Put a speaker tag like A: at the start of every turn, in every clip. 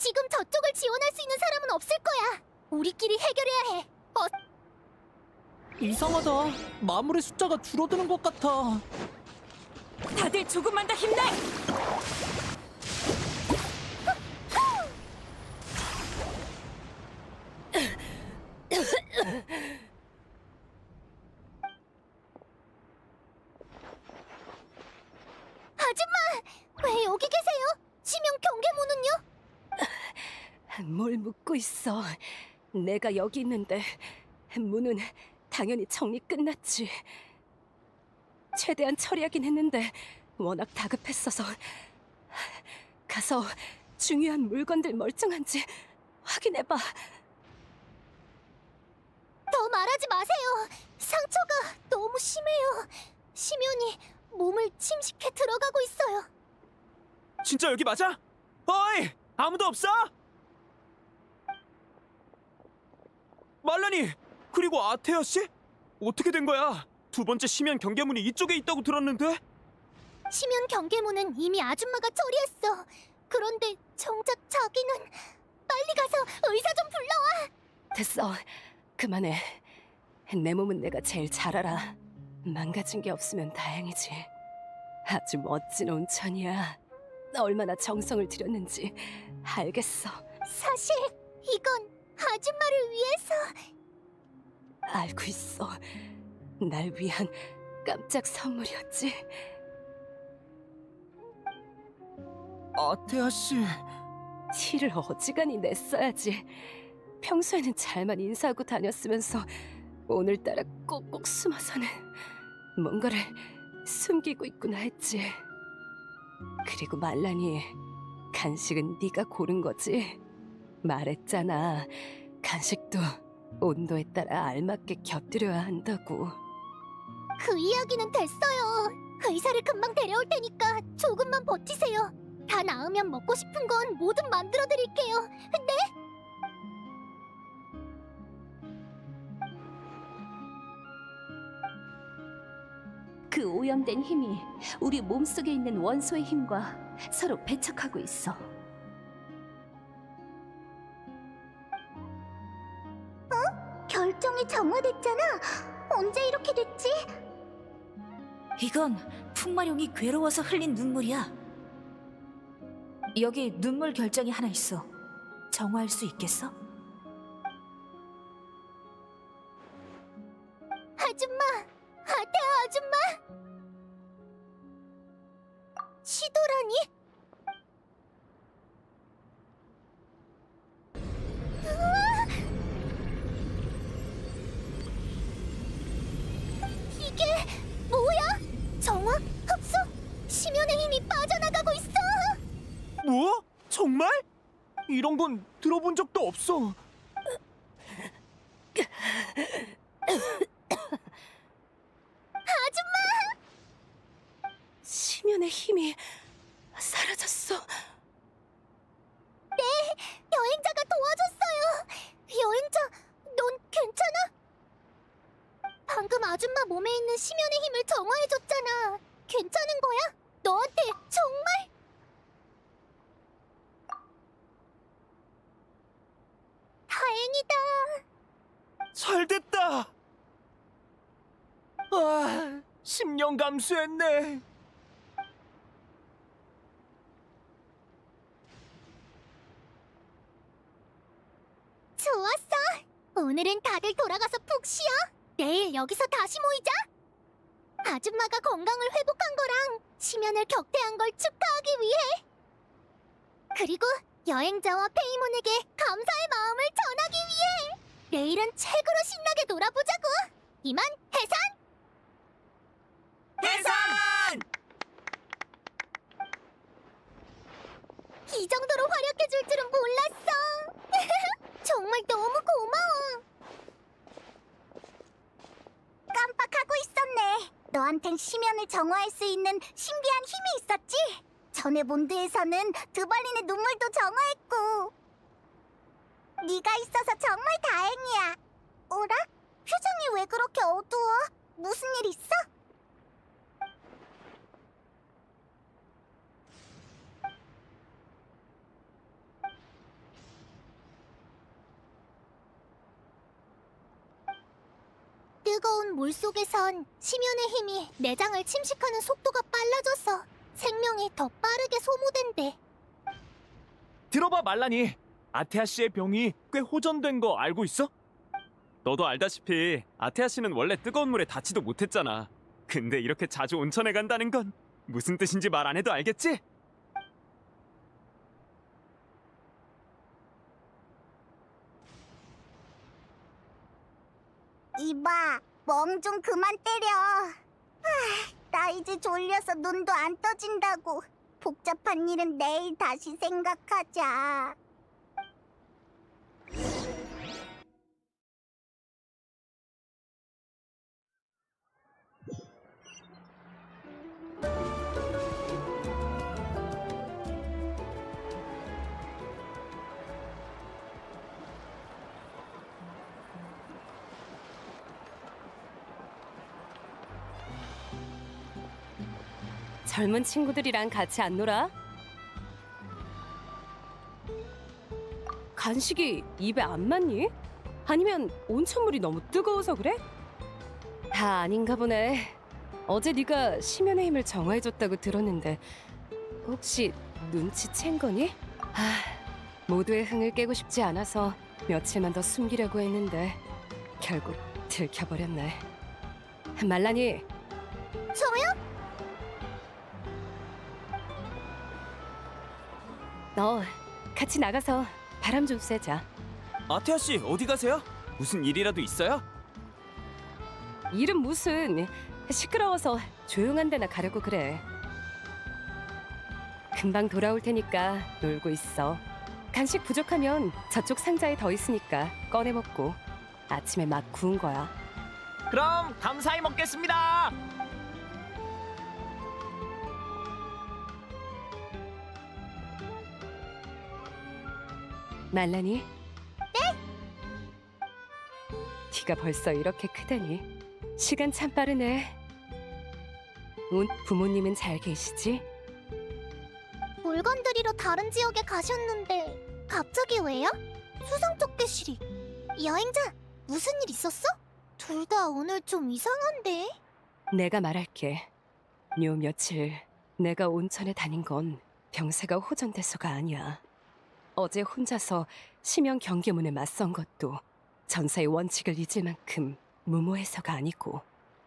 A: 지금 저쪽을 지원할 수 있는 사람은 없을 거야. 우리끼리 해결해야 해. 어,
B: 이상하다. 마물의 숫자가 줄어드는 것 같아.
C: 다들 조금만 더 힘내!
A: 아줌마! 왜 여기 계세요? 치명 경계문은요?
C: 뭘 묻고 있어. 내가 여기 있는데 문은 당연히 정리 끝났지. 최대한 처리하긴 했는데 워낙 다급했어서 가서 중요한 물건들 멀쩡한지 확인해봐.
A: 더 말하지 마세요. 상처가 너무 심해요. 심연이 몸을 침식해 들어가고 있어요.
D: 진짜 여기 맞아? 어이! 아무도 없어? 말라니! 그리고 아테아 씨? 어떻게 된 거야? 두 번째 심연 경계문이 이쪽에 있다고 들었는데?
A: 심연 경계문은 이미 아줌마가 처리했어. 그런데 정작 자기는 빨리 가서 의사 좀 불러와.
C: 됐어. 그만해. 내 몸은 내가 제일 잘 알아. 망가진 게 없으면 다행이지. 아주 멋진 온천이야. 얼마나 정성을 들였는지 알겠어.
A: 사실 이건 아줌마를 위해서
C: 알고 있어. 날 위한 깜짝 선물이었지.
D: 아테아 씨...
C: 티를 어지간히 냈어야지. 평소에는 잘만 인사하고 다녔으면서 오늘따라 꼭꼭 숨어서는 뭔가를 숨기고 있구나 했지. 그리고 말라니 간식은 네가 고른 거지. 말했잖아. 간식도 온도에 따라 알맞게 곁들여야 한다고.
A: 그 이야기는 됐어요. 의사를 금방 데려올 테니까 조금만 버티세요. 다 나으면 먹고 싶은 건 뭐든 만들어 드릴게요. 네?
E: 그 오염된 힘이 우리 몸속에 있는 원소의 힘과 서로 배척하고 있어.
A: 정화됐잖아. 언제 이렇게 됐지?
F: 이건 풍마룡이 괴로워서 흘린 눈물이야. 여기 눈물 결정이 하나 있어. 정화할 수 있겠어?
D: 이런 건 들어본 적도 없어.
C: 심연의 힘이 사라졌어.
A: 여행자가 도와줬어요. 여행자, 넌 괜찮아? 방금 아줌마 몸에 있는 심연의 힘을 정화해줬잖아. 괜찮은 거야? 너한테 정말? 다행이다.
D: 잘 됐다! 아, 10년 감수했네.
A: 좋았어. 오늘은 다들 돌아가서 푹 쉬어. 내일 여기서 다시 모이자. 아줌마가 건강을 회복한 거랑 심연을 격퇴한 걸 축하하기 위해. 그리고 여행자와 페이몬에게 감사의 마음을 전하기 위해. 내일은 최고로 신나게 놀아보자고. 이만 해산.
D: 해산!
A: 이 정도로 활약해줄 줄은 몰랐어. 정말 너무 고마워. 깜빡하고 있었네. 너한텐 심연을 정화할 수 있는 신비한 힘이 있었지? 전에 몬드에서는 두발린의 눈물도 정화했고. 네가 있어서 정말 다행이야. 오라? 표정이 왜 그렇게 어두워? 무슨 일 있어? 뜨거운 물 속에선 심연의 힘이 내장을 침식하는 속도가 빨라졌어. 생명이 더 빠르게 소모된대.
D: 들어봐 말라니 아테아 씨의 병이 꽤 호전된 거 알고 있어? 너도 알다시피 아테아 씨는 원래 뜨거운 물에 닿지도 못했잖아. 근데 이렇게 자주 온천에 간다는 건 무슨 뜻인지 말 안 해도 알겠지?
A: 이봐, 멍 좀 그만 때려. 나 이제 졸려서 눈도 안 떠진다고. 복잡한 일은 내일 다시 생각하자.
C: 젊은 친구들이랑 같이 안 놀아? 간식이 입에 안 맞니? 아니면 온천물이 너무 뜨거워서 그래? 다 아닌가 보네. 어제 네가 심연의 힘을 정화해줬다고 들었는데 혹시 눈치챈 거니? 아, 모두의 흥을 깨고 싶지 않아서 며칠만 더 숨기려고 했는데 결국 들켜버렸네. 말라니,
A: 저요?
C: 너 같이 나가서 바람 좀 쐬자.
D: 아테아 씨 어디 가세요? 무슨 일이라도 있어요?
C: 일은 무슨 시끄러워서 조용한 데나 가려고 그래. 금방 돌아올 테니까 놀고 있어. 간식 부족하면 저쪽 상자에 더 있으니까 꺼내 먹고 아침에 막 구운 거야.
B: 그럼 감사히 먹겠습니다.
C: 말라니? 네? 네가 벌써 이렇게 크다니. 시간 참 빠르네. 온 부모님은 잘 계시지?
A: 물건 들이러 다른 지역에 가셨는데 갑자기 왜요? 수상 쫓기실이 여행자 무슨 일 있었어? 둘 다 오늘 좀 이상한데?
C: 내가 말할게. 요 며칠 내가 온천에 다닌 건 병세가 호전돼서가 아니야. 어제 혼자서 심형 경계문에 맞선 것도 전사의 원칙을 잊을 만큼 무모해서가 아니고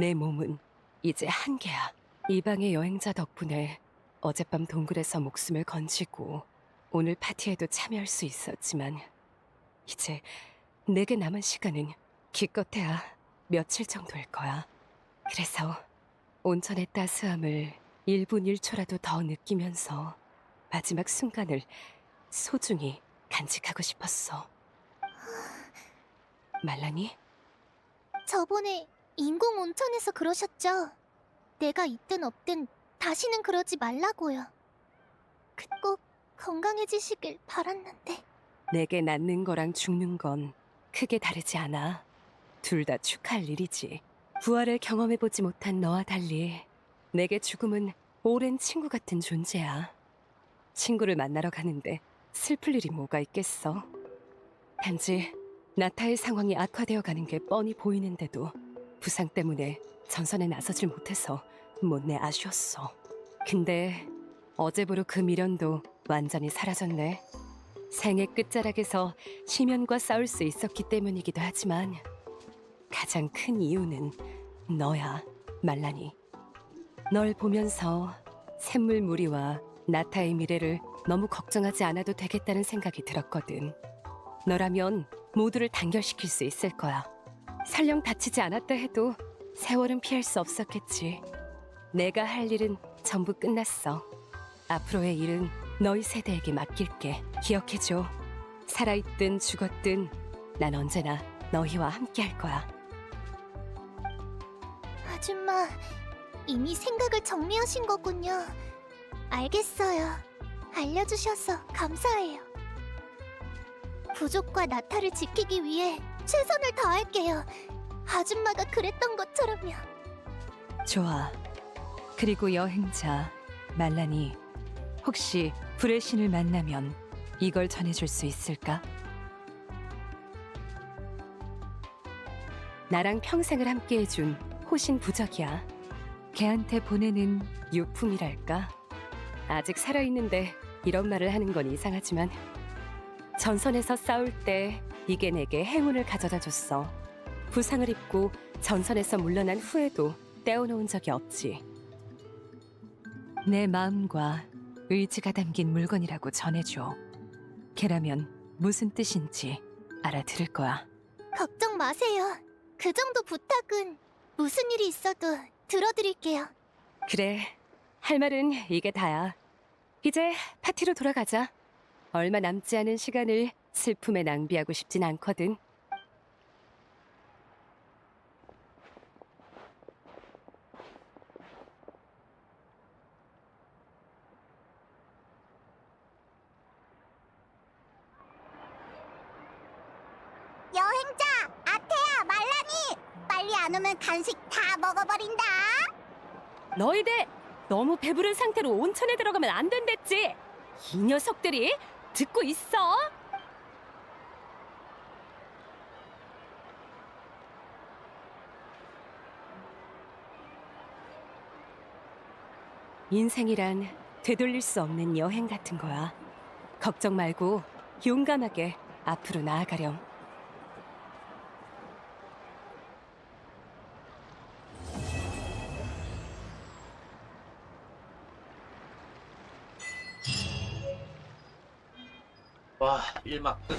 C: 내 몸은 이제 한계야. 이방의 여행자 덕분에 어젯밤 동굴에서 목숨을 건지고 오늘 파티에도 참여할 수 있었지만 이제 내게 남은 시간은 기껏해야 며칠 정도일 거야. 그래서 온천의 따스함을 1분 1초라도 더 느끼면서 마지막 순간을 소중히 간직하고 싶었어. 말라니?
A: 저번에 인공 온천에서 그러셨죠? 내가 있든 없든 다시는 그러지 말라고요. 꼭 건강해지시길 바랐는데.
C: 내게 낫는 거랑 죽는 건 크게 다르지 않아. 둘 다 축하할 일이지. 부활을 경험해보지 못한 너와 달리 내게 죽음은 오랜 친구 같은 존재야. 친구를 만나러 가는데 슬플 일이 뭐가 있겠어. 단지 나타의 상황이 악화되어 가는 게 뻔히 보이는데도 부상 때문에 전선에 나서질 못해서 못내 아쉬웠어. 근데 어제부로 그 미련도 완전히 사라졌네. 생의 끝자락에서 시면과 싸울 수 있었기 때문이기도 하지만 가장 큰 이유는 너야, 말라니. 널 보면서 샘물 무리와 나타의 미래를 너무 걱정하지 않아도 되겠다는 생각이 들었거든. 너라면 모두를 단결시킬 수 있을 거야. 설령 다치지 않았다 해도 세월은 피할 수 없었겠지. 내가 할 일은 전부 끝났어. 앞으로의 일은 너희 세대에게 맡길게. 기억해줘. 살아있든 죽었든 난 언제나 너희와 함께 할 거야.
A: 아줌마, 이미 생각을 정리하신 거군요. 알겠어요. 알려주셔서 감사해요. 부족과 나타를 지키기 위해 최선을 다할게요. 아줌마가 그랬던 것처럼요.
F: 좋아. 그리고 여행자 말라니 혹시 불의 신을 만나면 이걸 전해줄 수 있을까?
C: 나랑 평생을 함께해준 호신 부적이야. 걔한테 보내는 유품이랄까. 아직 살아있는데 이런 말을 하는 건 이상하지만 전선에서 싸울 때 이게 내게 행운을 가져다 줬어. 부상을 입고 전선에서 물러난 후에도 떼어놓은 적이 없지. 내 마음과 의지가 담긴 물건이라고 전해줘. 걔라면 무슨 뜻인지 알아들을 거야.
A: 걱정 마세요. 그 정도 부탁은 무슨 일이 있어도 들어드릴게요.
C: 그래, 할 말은 이게 다야. 이제 파티로 돌아가자. 얼마 남지 않은 시간을 슬픔에 낭비하고 싶진 않거든.
A: 여행자, 아테야, 말라니! 빨리 안 오면 간식 다 먹어버린다!
C: 너희들 너무 배부른 상태로 온천에 들어가면 안 된댔지. 이 녀석들이 듣고 있어. 인생이란 되돌릴 수 없는 여행 같은 거야. 걱정 말고 용감하게 앞으로 나아가렴.
B: 와, 1막 끝.